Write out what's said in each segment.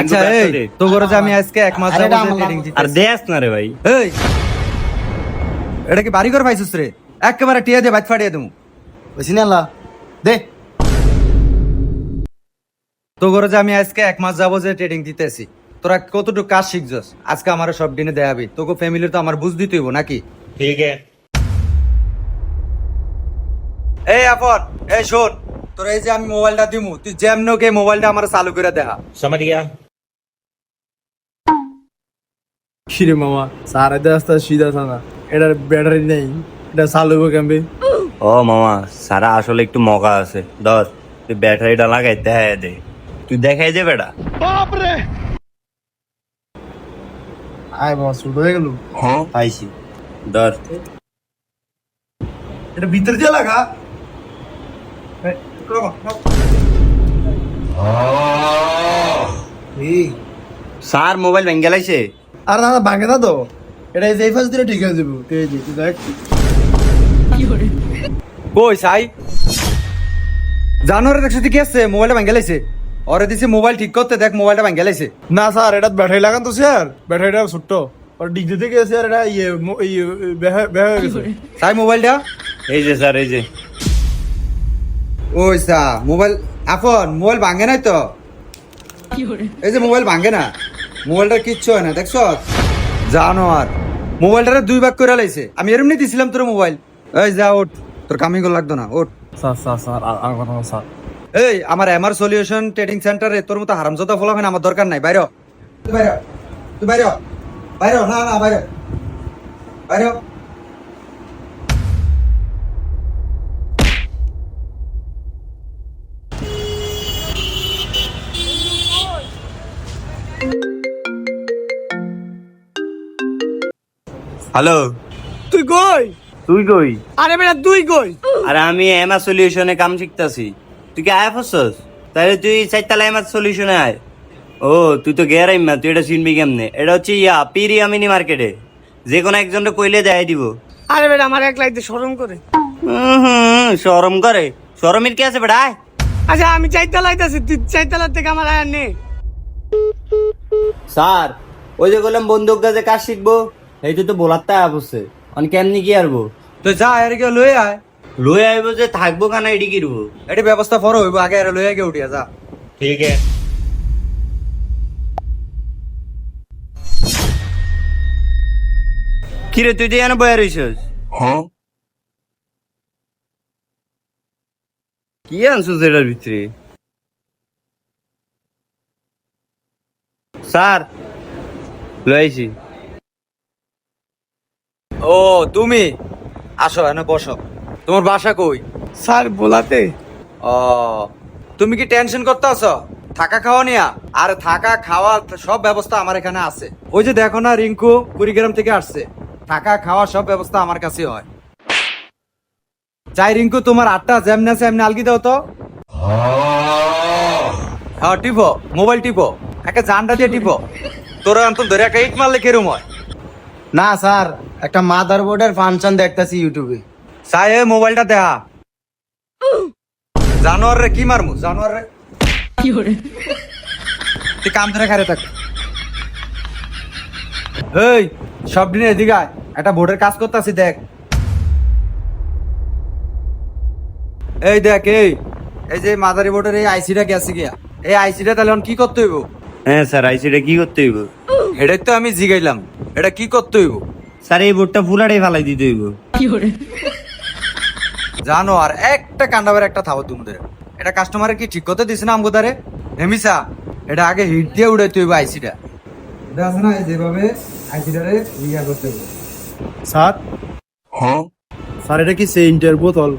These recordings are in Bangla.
আচ্ছা এই তো করে যে আমি আজকে এক মাস দিতেছি। আর দেয়াস না রে ভাই। এই এটা কি বাড়ি ঘর পাইছিস রে? একেবারে টিয়া দিয়ে বাইক ফাটিয়ে দেবো। বুঝছি আল্লাহ। দে। তো করে আমি আজকে এক মাস যাব যে ট্রেডিং দিতেছি তোরা কতটুকু কাজ শিখছস? আজকে আমার সব দিনে দেখাবি তোকে ফ্যামিলির তো আমার বুঝ দিতে হইব নাকি? ঠিক আছে। এই আপন এই শোন। তোর এই যে আমি মোবাইলটা দিমু তুই যেমন কে মোবাইলটা আমার চালু করে দেখা। সমঝ গিয়া কিরে মামা সারা রাস্তা সিধা থানা। এটার ব্যাটারি নেই এটা চালু কেমবে? ও মামা সারা আসলে একটু মগা আছে। ধর তুই ব্যাটারিটা লাগাই দেখাই দে। তুই দেখাই দে বেটা। বাপরে! আয় বাবা শুরু হয়ে গেল হ্যাঁ? আইছি। ধর। এটা ভিতর দিয়ে লাগা। স্যার মোবাইল ভেঙে গেলাইছে। আর না ভাঙে না তো। এটা এই যে এই দিলে ঠিক হয়ে যাব। এই যে দেখ। কই সাই? জানোয়ারের দেখছ কি আছে মোবাইলটা ভাঙ্গে লাইছে ওরে দিছে মোবাইল ঠিক করতে দেখ মোবাইলটা ভাঙ্গে লাইছে না স্যার এটা ব্যাটারি লাগান তো স্যার। ব্যাটারিটা ছোট্ট। আর ডিগ্রি থেকে স্যার এটা ইয়ে ইয়ে বেহা বেহা গেছে। সাই মোবাইলটা এই যে স্যার এই যে। ওই সা মোবাইল আপন মোবাইল ভাঙ্গে নাই তো? এই যে মোবাইল ভাঙ্গে না মোবাইলটা কিচ্ছু হয় না দেখছ? জানোয়ার মোবাইলটা দুই ভাগ করে লাইছে। আমি এরমনি দিছিলাম তোর মোবাইল। এই যা ওঠ তোর কামিং লাগতো না ওঠ। স্যার স্যার স্যার আর আর কথা স্যার। এই আমার এমআর সলিউশন ট্রেডিং সেন্টারে তোর মতো হারামজাদা ফলাফেন আমার দরকার নাই বাইরে বাইরে তুই বাইরে বাইরে না না বাইরে বাইরে হ্যালো। তুই কই? তুই কই? আরে বেটা তুই কই? আরে আমি এমআর সলিউশনে কাম শিখতাছি। তুই কি আয় ফসস? তাহলে তুই চারতলা এমআর সলিউশনে আয়। ও তুই তো গেরাই মা তুই এটা চিনবি কেমনে? এটা হচ্ছে ইয়া পিরিয়া মিনি মার্কেটে যে কোনো একজনকে কইলে দেখাই দিব। আরে বেটা আমার এক লাইতে শরম করে। হুম সরম করে। শরমের কি আছে বেটা আচ্ছা আমি চাইতালাইতে আছি তুই চাইতালার থেকে আমার আয়ার নে। স্যার ওই যে বললাম বন্দুক গাছে কাজ শিখব? এই তো বলার তাই অবশ্যই। অনেক কেমনি কি আরবো? তুই যা এর কে লই আয়। লই আইবো যে থাকব কানা এডি কিরবো? এটি ব্যবস্থা পরে হইব আগে এর লই আগে উঠিয়া যা। ঠিক আছে। কিরে তুই তো এনে বয়ে রইছস? হ্যাঁ। কি আনছিস এটার ভিতরে? স্যার লইছি ও তুমি? আসো এনে বসো। তোমার বাসা কই? স্যার বোলাতে। ও তুমি কি টেনশন করতে আছো? থাকা খাওয়া নিয়া? আর থাকা খাওয়া সব ব্যবস্থা আমার এখানে আছে। ওই যে দেখো না রিঙ্কু কুড়িগ্রাম থেকে আসছে। থাকা খাওয়া সব ব্যবস্থা আমার কাছে হয়। চাই রিঙ্কু তোমার আটটা যেমনি আছে এমনি আলগি দাও তো। হ্যাঁ টিপো মোবাইল টিপো। একটা জানটা দিয়ে টিপো। তোরা অন্তত ধরে একটা ইট মারলে কেরম হয়? না স্যার একটা মাদার বোর্ডের ফাংশন দেখতাছি ইউটিউবে। চাই এ মোবাইলটা দেখা। জানোয়ার রে কি মারমু? জানোয়ার রে কি হরে? তুই কাম ধরে খারে থাক। এই সব দিনে এদিকে আয়। একটা বোর্ডের কাজ করতেছি দেখ। এই দেখ এই। এই যে মাদারি বোর্ডের এই আইসিটা গেছে গিয়া। এই আইসিটা তাহলে এখন কি করতে হইব? হ্যাঁ স্যার আইসিটা কি করতে হইব? এটাই তো আমি জিগাইলাম। এটা কি করতে হইব? স্যার এই বোর্ডটা ফুলাটাই ফালাই দিতে হইব। জানো আর একটা কান্ডাবার একটা থাবো তোমাদের। এটা কাস্টমারের কি ঠিক করতে দিস না আমগো তারে হেমিসা এটা আগে হিট দিয়ে উড়াইতে হইব আইসিটা। এটা আছে না এই যেভাবে আইসিটারে ইয়া করতে স্যার? হ্যাঁ? স্যার এটা কি সেন্টার বোতল?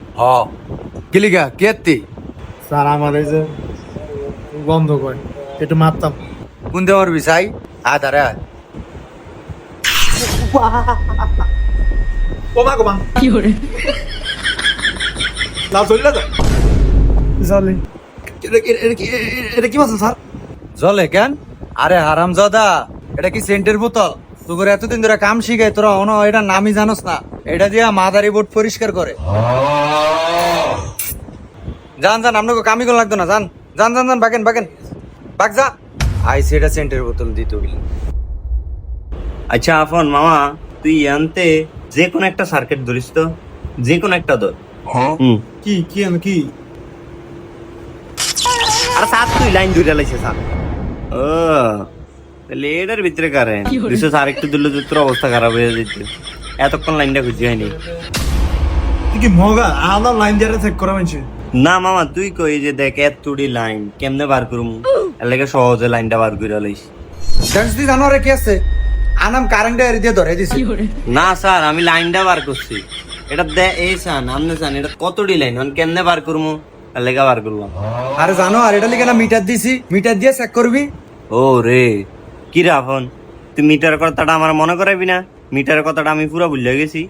হ কিলিগা কেতি স্যার আমার এই যে গন্ধ করে একটু মারতাম। কোন দেওয়ার বিষয় আয় তারে আয়। কমা কমা। না চলে যা চলে এটা কি- এটা কি- এটা কি মাছ স্যার? জলে কেন? আরে হারাম জাদা এটা কি সেন্টের বোতল? তোর এতদিন ধরে কাম শিখাই তোরা অন এটা নামই জানোস না। এটা দিয়া মাদারি বোর্ড পরিষ্কার করে। যান যান আপনাকে কামি কোন লাগতো না যান। যান যান যান বাকেন বাকেন বাক যা। আইসি এটা সেন্টের বোতল দিতে আচ্ছা আফন মামা তুই আনতে যে কোনো একটা সার্কিট ধরিস তো যে কোনো একটা ধর। কি কি আনো কি? আর সাত তুই লাইন ধরে লাইছে সাত। ও তাহলে এটার ভিতরে কারেন্ট। দুশো সার একটু দিলে তো তোর অবস্থা খারাপ হয়ে যেত। এতক্ষণ লাইনটা খুঁজে হয়নি। কি মগা? আলাদা লাইন দিয়ে চেক করা মানছে না মামা তুই কই যে দেখ এত তুড়ি লাইন কেমনে বার করুম? এর লাগে সহজে লাইনটা বার করে লাইস। জানিস তুই জানো আরে কি আছে? আনাম কারেন্টটা এর দিয়ে ধরে দিছি। না স্যার আমি লাইনটা বার করছি। এটা দে এই সান আমনে সান এটা কতটি লাইন? আমি কেমনে বার করব? এর লেগে বার করলাম। আরে জানো আর এটা লিখে না মিটার দিছি। মিটার দিয়ে চেক করবি? ও রে কি রে আফন তুই মিটার কথাটা আমার মনে করাবি না? মিটারের কথাটা আমি পুরো ভুলে গেছি।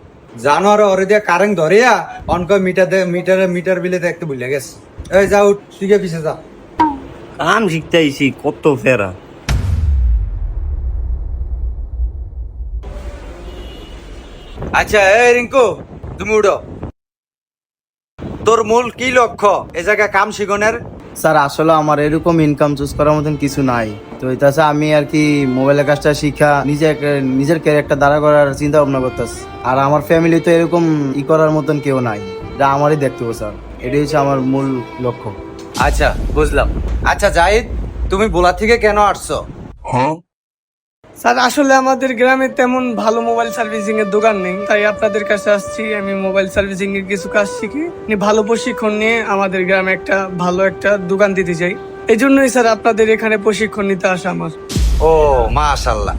জানো আর ওরে দিয়ে কারেন্ট ধরিয়া অন কয় মিটার দে মিটারে মিটার বিলে দেখতে ভুলে গেছে। এই যা উঠ তুই পিছে যা। কাম শিখতে আইছি কত ফেরা। আচ্ছা এই রিঙ্কু তুমি উঠো। তোর মূল কি লক্ষ্য? এ জায়গায় কাম শিখনের? স্যার আসলে আমার এরকম ইনকাম চুজ করার মতন কিছু নাই। তো এটাছে আমি আর কি মোবাইলের কাজটা শিখা নিজে একটা- নিজের ক্যারেক্টার দাঁড়া করার চিন্তা ভাবনা করতেছি। আর আমার ফ্যামিলি তো এরকম ই করার মতন কেউ নাই। যা আমারই দেখতে হবে স্যার। এটাই হচ্ছে আমার মূল লক্ষ্য। আচ্ছা বুঝলাম। আচ্ছা জাহিদ তুমি বোলা থেকে কেন আসছো? স্যার আসলে আমাদের গ্রামে তেমন ভালো মোবাইল সার্ভিসিং এর দোকান নেই তাই আপনাদের কাছে আসছি। আমি মোবাইল সার্ভিসিং এর কিছু কাজ শিখি। নিয়ে ভালো প্রশিক্ষণ নিয়ে আমাদের গ্রামে একটা ভালো একটা দোকান দিতে চাই। এই জন্যই স্যার আপনাদের এখানে প্রশিক্ষণ নিতে আসা আমার। ও মাশাল্লাহ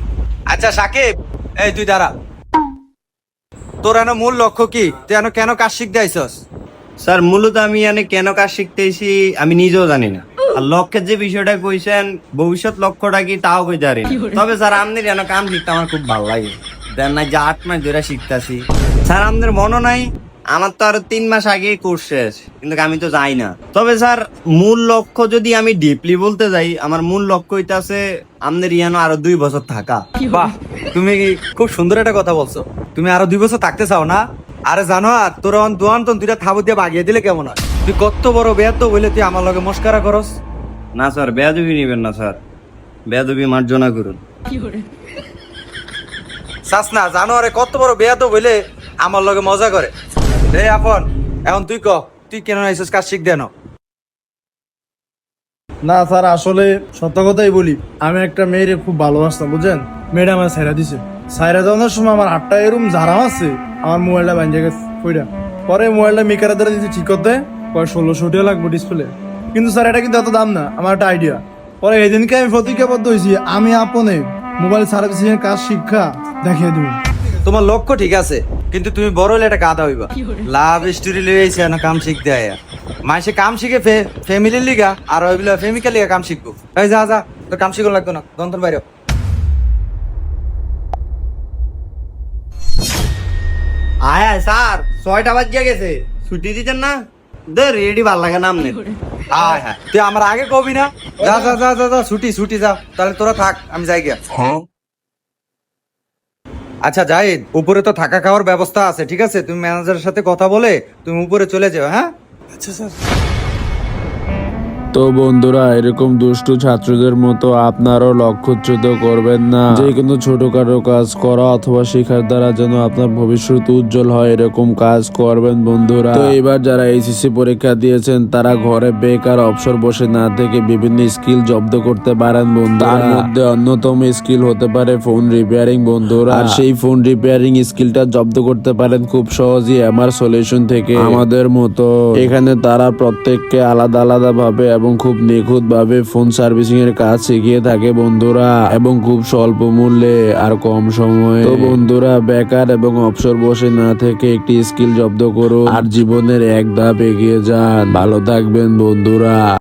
আচ্ছা সাকিব এই তুই দাঁড়া। তোর এন মূল লক্ষ্য কি? তুই এন কেন কাজ শিখতে আইসস? স্যার মূলত আমি এনে কেন কাজ শিখতেছি আমি নিজেও জানি না। আর লক্ষ্যের যে বিষয়টা কইছেন ভবিষ্যৎ লক্ষ্যটা কি তাও কই জানি তবে স্যার আপনি যেন কাম শিখতে আমার খুব ভালো লাগে। দেন না যে আট মাস ধরে শিখতেছি। স্যার আমাদের মনে নাই। আমার তো আরও তিন মাস আগে কোর্স শেষ কিন্তু আমি তো যাই না। তবে স্যার মূল লক্ষ্য যদি আমি ডিপলি বলতে যাই আমার মূল লক্ষ্য হইতাছে আমাদের ইয়ানো আরও দুই বছর থাকা। বাহ তুমি খুব সুন্দর একটা কথা বলছো। তুমি আরও দুই বছর থাকতে চাও না? আরে জানো আর তোর অন দোয়ান তো দুইটা থাবু দিয়ে বাগিয়ে দিলে কেমন হয়? তুই কত বড় বেয়াত বলে তুই আমার লগে মস্কারা করস? না স্যার বেয়াদবি নিবেন না স্যার। বেয়াদবি মার্জনা করুন। চাস না জানো আরে কত বড় বেয়াত বলে আমার লগে মজা করে? রে আপন এখন তুই ক তুই কেন আইসস কাজ শিখ দেন? না স্যার আসলে সত্য কথাই বলি আমি একটা মেয়েরে খুব ভালোবাসতাম বুঝছেন? মেয়েটা আমার সাইরা দিছে। সাইরা দেওয়ানোর সময় আমার আটটা এরম ঝাড়া আছে। আমার মোবাইলটা বাঞ্জে গেছে কইরা। পরে মোবাইলটা মেকারের দ্বারা দিতে ঠিক করতে কয় ষোলোশো টাকা লাগবে ডিসপ্লে কিন্তু স্যার এটা কিন্তু এত দাম না আমার একটা আইডিয়া পরে এদিনকে আমি প্রতিজ্ঞাবদ্ধ হয়েছি আমি আপনে মোবাইল সার্ভিসিং এর কাজ শিক্ষা দেখিয়ে দিব। তোমার লক্ষ্য ঠিক আছে কিন্তু তুমি বড় হলে এটা কাদা হইবা। লাভ স্টোরি লইছে না কাম শিখতে আয়া। মাসে কাম শিখে ফ্যামিলির লিগা আর ওইগুলা ফ্যামিকার লিগা কাম শিখব। এই যা যা তোর কাম শিখো লাগতো না দন্তর বাইরে। আয় আয় স্যার ছয়টা বাজিয়া গেছে। ছুটি দিতেন না? দে রেডি ভালো লাগে নাম আমনে আয় হ্যাঁ তুই আমার আগে কবি না? যা যা যা যা যা ছুটি ছুটি যা। তাহলে তোরা থাক আমি যাই গিয়া। আচ্ছা জাহিদ উপরে তো থাকা খাওয়ার ব্যবস্থা আছে ঠিক আছে? তুমি ম্যানেজারের সাথে কথা বলে তুমি উপরে চলে যাও হ্যাঁ? আচ্ছা স্যার। তো বন্ধুরা এরকম দুষ্টু ছাত্রদের মতো আপনারও লক্ষ্যচ্যুত করবেন না। যে কোনো ছোটখাটো কাজ করা অথবা শেখার দ্বারা যেন আপনার ভবিষ্যৎ উজ্জ্বল হয় এরকম কাজ করবেন বন্ধুরা। তো এবার যারা এইচএসসি পরীক্ষা দিয়েছেন তারা ঘরে বেকার অবসর বসে না থেকে বিভিন্ন স্কিল জব্দ করতে পারেন বন্ধু তার মধ্যে অন্যতম স্কিল হতে পারে ফোন রিপেয়ারিং বন্ধুরা। আর সেই ফোন রিপেয়ারিং স্কিলটা জব্দ করতে পারেন খুব সহজেই এমআর সলিউশন থেকে। আমাদের মতো। এখানে তারা প্রত্যেককে আলাদা আলাদা ভাবে এবং খুব নিখুঁত ভাবে ফোন সার্ভিসিং এর কাজ শিখিয়ে থাকে বন্ধুরা এবং খুব স্বল্প মূল্যে আর কম সময়ে। তো বন্ধুরা, বেকার এবং অবসর বসে না থেকে একটি স্কিল জব্দ করুন আর জীবনের এক ধাপ এগিয়ে যান। ভালো থাকবেন বন্ধুরা।